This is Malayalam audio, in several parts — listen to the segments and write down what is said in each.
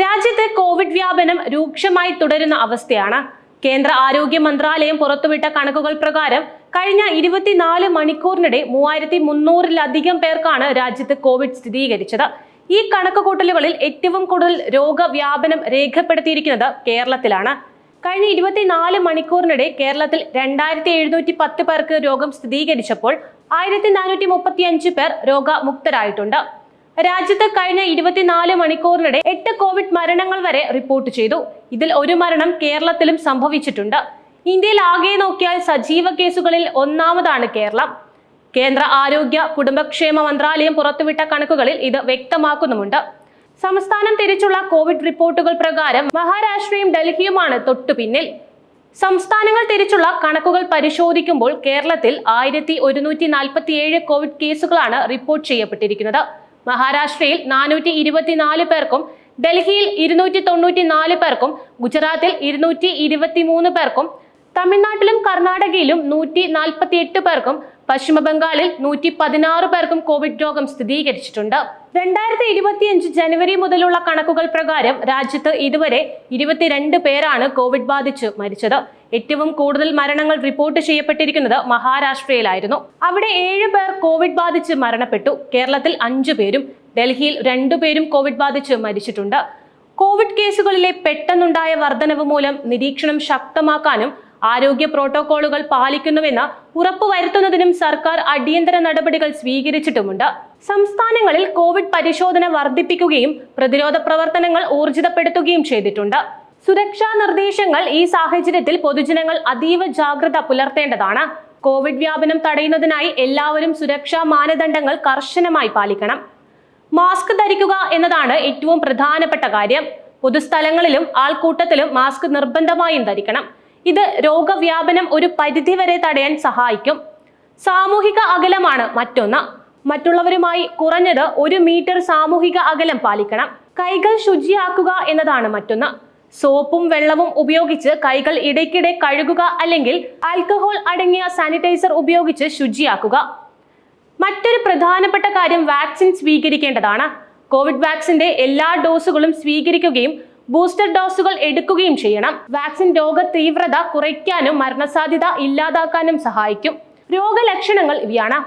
രാജ്യത്ത് കോവിഡ് വ്യാപനം രൂക്ഷമായി തുടരുന്ന അവസ്ഥയാണ്. കേന്ദ്ര ആരോഗ്യ മന്ത്രാലയം പുറത്തുവിട്ട കണക്കുകൾ പ്രകാരം കഴിഞ്ഞ ഇരുപത്തിനാല് മണിക്കൂറിനിടെ മൂവായിരത്തി മുന്നൂറിലധികം പേർക്കാണ് രാജ്യത്ത് കോവിഡ് സ്ഥിരീകരിച്ചത്. ഈ കണക്കുകൂട്ടലുകളിൽ ഏറ്റവും കൂടുതൽ രോഗവ്യാപനം രേഖപ്പെടുത്തിയിരിക്കുന്നത് കേരളത്തിലാണ്. കഴിഞ്ഞ ഇരുപത്തിനാല് മണിക്കൂറിനിടെ കേരളത്തിൽ രണ്ടായിരത്തി എഴുന്നൂറ്റി പത്ത് പേർക്ക് രോഗം സ്ഥിരീകരിച്ചപ്പോൾ ആയിരത്തി നാനൂറ്റി മുപ്പത്തി അഞ്ച് പേർ രോഗമുക്തരായിട്ടുണ്ട്. രാജ്യത്ത് കഴിഞ്ഞ ഇരുപത്തിനാല് മണിക്കൂറിനിടെ എട്ട് കോവിഡ് മരണങ്ങൾ വരെ റിപ്പോർട്ട് ചെയ്തു. ഇതിൽ ഒരു മരണം കേരളത്തിലും സംഭവിച്ചിട്ടുണ്ട്. ഇന്ത്യയിൽ ആകെ നോക്കിയാൽ സജീവ കേസുകളിൽ ഒന്നാമതാണ് കേരളം. കേന്ദ്ര ആരോഗ്യ കുടുംബക്ഷേമ മന്ത്രാലയം പുറത്തുവിട്ട കണക്കുകളിൽ ഇത് വ്യക്തമാക്കുന്നുമുണ്ട്. സംസ്ഥാനം തിരിച്ചുള്ള കോവിഡ് റിപ്പോർട്ടുകൾ പ്രകാരം മഹാരാഷ്ട്രയും ഡൽഹിയുമാണ് തൊട്ടുപിന്നിൽ സംസ്ഥാനങ്ങൾ തിരിച്ചുള്ള കണക്കുകൾ പരിശോധിക്കുമ്പോൾ കേരളത്തിൽ ആയിരത്തി കോവിഡ് കേസുകളാണ് റിപ്പോർട്ട് ചെയ്യപ്പെട്ടിരിക്കുന്നത്. മഹാരാഷ്ട്രയിൽ നാനൂറ്റി ഇരുപത്തിനാല് പേർക്കും ഡൽഹിയിൽ ഇരുന്നൂറ്റി തൊണ്ണൂറ്റി നാല് പേർക്കും ഗുജറാത്തിൽ ഇരുന്നൂറ്റി ഇരുപത്തി മൂന്ന് പേർക്കും തമിഴ്നാട്ടിലും കർണാടകയിലും നൂറ്റി നാൽപ്പത്തി എട്ട് പേർക്കും പശ്ചിമ ബംഗാളിൽ നൂറ്റി പതിനാറ് പേർക്കും കോവിഡ് രോഗം സ്ഥിരീകരിച്ചിട്ടുണ്ട്. രണ്ടായിരത്തി ഇരുപത്തിയഞ്ച് ജനുവരി മുതലുള്ള കണക്കുകൾ പ്രകാരം രാജ്യത്ത് ഇതുവരെ ഇരുപത്തിരണ്ട് പേരാണ് കോവിഡ് ബാധിച്ച് മരിച്ചത്. ഏറ്റവും കൂടുതൽ മരണങ്ങൾ റിപ്പോർട്ട് ചെയ്യപ്പെട്ടിരിക്കുന്നത് മഹാരാഷ്ട്രയിലായിരുന്നു. അവിടെ ഏഴ് പേർ കോവിഡ് ബാധിച്ച് മരണപ്പെട്ടു. കേരളത്തിൽ അഞ്ചു പേരും ഡൽഹിയിൽ രണ്ടു പേരും കോവിഡ് ബാധിച്ച് മരിച്ചിട്ടുണ്ട്. കോവിഡ് കേസുകളിലെ പെട്ടെന്നുണ്ടായ വർധനവ് മൂലം നിരീക്ഷണം ശക്തമാക്കാനും ആരോഗ്യ പ്രോട്ടോകോളുകൾ പാലിക്കുന്നുവെന്ന് ഉറപ്പുവരുത്തുന്നതിനും സർക്കാർ അടിയന്തര നടപടികൾ സ്വീകരിച്ചിട്ടുമുണ്ട്. സംസ്ഥാനങ്ങളിൽ കോവിഡ് പരിശോധന വർദ്ധിപ്പിക്കുകയും പ്രതിരോധ പ്രവർത്തനങ്ങൾ ഊർജിതപ്പെടുത്തുകയും ചെയ്തിട്ടുണ്ട്. സുരക്ഷാ നിർദ്ദേശങ്ങൾ ഈ സാഹചര്യത്തിൽ പൊതുജനങ്ങൾ അതീവ ജാഗ്രത പുലർത്തേണ്ടതാണ്. കോവിഡ് വ്യാപനം തടയുന്നതിനായി എല്ലാവരും സുരക്ഷാ മാനദണ്ഡങ്ങൾ കർശനമായി പാലിക്കണം. മാസ്ക് ധരിക്കുക എന്നതാണ് ഏറ്റവും പ്രധാനപ്പെട്ട കാര്യം. പൊതുസ്ഥലങ്ങളിലും ആൾക്കൂട്ടത്തിലും മാസ്ക് നിർബന്ധമായും ധരിക്കണം. ഇത് രോഗവ്യാപനം ഒരു പരിധിവരെ തടയാൻ സഹായിക്കും. സാമൂഹിക അകലമാണ് മറ്റൊന്ന്. മറ്റുള്ളവരുമായി കുറഞ്ഞത് ഒരു മീറ്റർ സാമൂഹിക അകലം പാലിക്കണം. കൈകൾ ശുചിയാക്കുക എന്നതാണ് മറ്റൊന്ന്. സോപ്പും വെള്ളവും ഉപയോഗിച്ച് കൈകൾ ഇടയ്ക്കിടെ കഴുകുക അല്ലെങ്കിൽ ആൽക്കഹോൾ അടങ്ങിയ സാനിറ്റൈസർ ഉപയോഗിച്ച് ശുചിയാക്കുക. മറ്റൊരു പ്രധാനപ്പെട്ട കാര്യം വാക്സിൻ സ്വീകരിക്കേണ്ടതാണ്. കോവിഡ് വാക്സിന്റെ എല്ലാ ഡോസുകളും സ്വീകരിക്കുകയും ബൂസ്റ്റർ ഡോസുകൾ എടുക്കുകയും ചെയ്യണം. വാക്സിൻ രോഗ തീവ്രത കുറയ്ക്കാനും മരണസാധ്യത ഇല്ലാതാക്കാനും സഹായിക്കും. രോഗലക്ഷണങ്ങൾ ഇവയാണ്.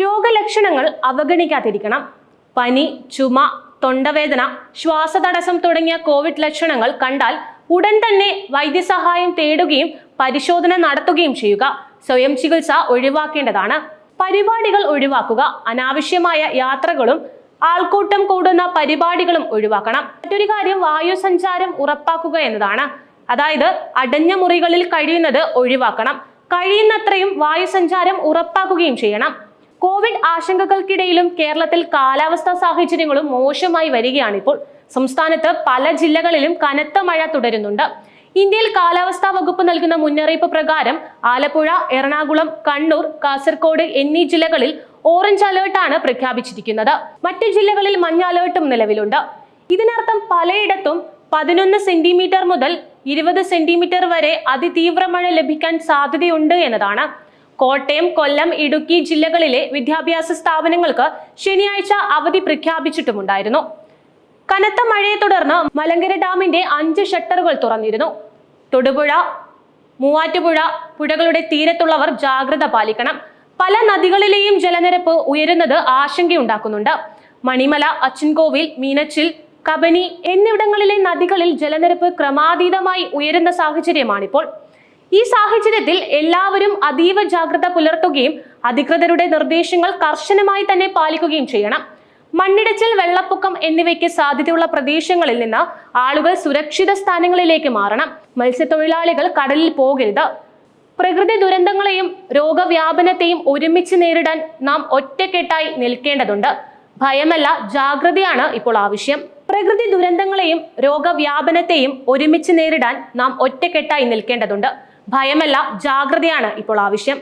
രോഗലക്ഷണങ്ങൾ അവഗണിക്കാതിരിക്കണം. പനി ചുമ തൊണ്ടവേദന ശ്വാസതടസ്സം തുടങ്ങിയ കോവിഡ് ലക്ഷണങ്ങൾ കണ്ടാൽ ഉടൻ തന്നെ വൈദ്യസഹായം തേടുകയും പരിശോധന നടത്തുകയും ചെയ്യുക. സ്വയം ചികിത്സ ഒഴിവാക്കേണ്ടതാണ്. പരിപാടികൾ ഒഴിവാക്കുക. അനാവശ്യമായ യാത്രകളും ആൾക്കൂട്ടം കൂടുന്ന പരിപാടികളും ഒഴിവാക്കണം. മറ്റൊരു കാര്യം വായു സഞ്ചാരം ഉറപ്പാക്കുക എന്നതാണ്. അതായത് അടഞ്ഞ മുറികളിൽ കഴിയുന്നത് ഒഴിവാക്കണം. കഴിയുന്നത്രയും വായു സഞ്ചാരം ഉറപ്പാക്കുകയും ചെയ്യണം. കോവിഡ് ആശങ്കകൾക്കിടയിലും കേരളത്തിൽ കാലാവസ്ഥാ സാഹചര്യങ്ങളും മോശമായി വരികയാണിപ്പോൾ. സംസ്ഥാനത്ത് പല ജില്ലകളിലും കനത്ത മഴ തുടരുന്നുണ്ട്. ഇന്ത്യയിൽ കാലാവസ്ഥാ വകുപ്പ് നൽകുന്ന മുന്നറിയിപ്പ് പ്രകാരം ആലപ്പുഴ എറണാകുളം കണ്ണൂർ കാസർഗോഡ് എന്നീ ജില്ലകളിൽ ഓറഞ്ച് അലേർട്ടാണ് പ്രഖ്യാപിച്ചിരിക്കുന്നത്. മറ്റ് ജില്ലകളിൽ മഞ്ഞ അലേർട്ടും നിലവിലുണ്ട്. ഇതിനർത്ഥം പലയിടത്തും പതിനൊന്ന് സെന്റിമീറ്റർ മുതൽ ഇരുപത് സെന്റിമീറ്റർ വരെ അതിതീവ്ര മഴ ലഭിക്കാൻ സാധ്യതയുണ്ട് എന്നതാണ്. കോട്ടയം കൊല്ലം ഇടുക്കി ജില്ലകളിലെ വിദ്യാഭ്യാസ സ്ഥാപനങ്ങൾക്ക് ശനിയാഴ്ച അവധി പ്രഖ്യാപിച്ചിട്ടുമുണ്ടായിരുന്നു. കനത്ത മഴയെ തുടർന്ന് മലങ്കര ഡാമിന്റെ അഞ്ച് ഷട്ടറുകൾ തുറന്നിരുന്നു. തൊടുപുഴ മൂവാറ്റുപുഴ പുഴകളുടെ തീരത്തുള്ളവർ ജാഗ്രത പാലിക്കണം. പല നദികളിലെയും ജലനിരപ്പ് ഉയരുന്നത് ആശങ്കയുണ്ടാക്കുന്നുണ്ട്. മണിമല അച്ചൻകോവിൽ മീനച്ചിൽ കബനി എന്നിവിടങ്ങളിലെ നദികളിൽ ജലനിരപ്പ് ക്രമാതീതമായി ഉയരുന്ന സാഹചര്യമാണിപ്പോൾ. ഈ സാഹചര്യത്തിൽ എല്ലാവരും അതീവ ജാഗ്രത പുലർത്തുകയും അധികൃതരുടെ നിർദ്ദേശങ്ങൾ കർശനമായി തന്നെ പാലിക്കുകയും ചെയ്യണം. മണ്ണിടിച്ചിൽ വെള്ളപ്പൊക്കം എന്നിവയ്ക്ക് സാധ്യതയുള്ള പ്രദേശങ്ങളിൽ നിന്ന് ആളുകൾ സുരക്ഷിത സ്ഥാനങ്ങളിലേക്ക് മാറണം. മത്സ്യത്തൊഴിലാളികൾ കടലിൽ പോകരുത്. പ്രകൃതി ദുരന്തങ്ങളെയും രോഗവ്യാപനത്തെയും ഒരുമിച്ച് നേരിടാൻ നാം ഒറ്റക്കെട്ടായി നിൽക്കേണ്ടതുണ്ട്. ഭയമല്ല ജാഗ്രതയാണ് ഇപ്പോൾ ആവശ്യം പ്രകൃതി ദുരന്തങ്ങളെയും രോഗവ്യാപനത്തെയും ഒരുമിച്ച് നേരിടാൻ നാം ഒറ്റക്കെട്ടായി നിൽക്കേണ്ടതുണ്ട്. ഭയമല്ല ജാഗ്രതയാണ് ഇപ്പോൾ ആവശ്യം